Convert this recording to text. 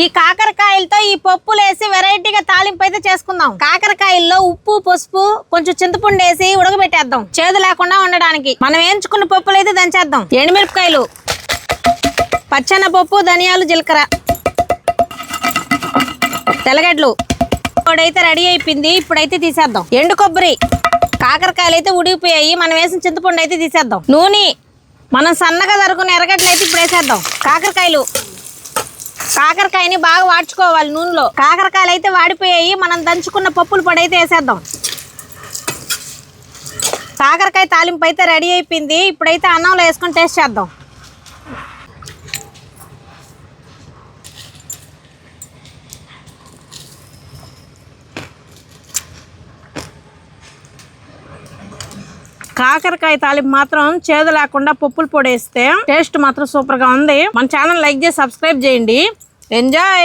ఈ కాకరకాయలతో ఈ పప్పులు వేసి వెరైటీగా తాలింపు అయితే చేసుకుందాం. కాకరకాయల్లో ఉప్పు పసుపు కొంచెం చింతపండు వేసి ఉడకబెట్టేద్దాం. చేదు లేకుండా ఉండడానికి. మనం వేయించుకున్న పప్పులు అయితే దంచేద్దాం. ఎండుమిరపకాయలు పచ్చన పప్పు ధనియాలు జీలకర్ర తెల్లగడ్డలు. ఇప్పుడైతే రెడీ అయిపోయింది. ఇప్పుడైతే తీసేద్దాం. ఎండు కొబ్బరి. కాకరకాయలు అయితే ఉడిగిపోయాయి మనం వేసిన చింతపండు అయితే తీసేద్దాం. నూనె. మనం సన్నగా తరుకున్న ఎర్రగడ్డలు అయితే ఇప్పుడు వేసేద్దాం. కాకరకాయలు. కాకరకాయని బాగా వాడ్చుకోవాలి నూనెలో. కాకరకాయలు అయితే వాడిపోయాయి మనం దంచుకున్న పప్పులు పొడి అయితే వేసేద్దాం. కాకరకాయ తాలింపు అయితే రెడీ అయిపోయింది. ఇప్పుడైతే అన్నంలో వేసుకొని టేస్ట్ చేద్దాం. కాకరకాయ తాలింపు మాత్రం చేదు లేకుండా పప్పులు పొడి వేస్తే టేస్ట్ మాత్రం సూపర్గా ఉంది. మన ఛానల్ లైక్ చేసి సబ్స్క్రైబ్ చేయండి. ఎంజాయ్!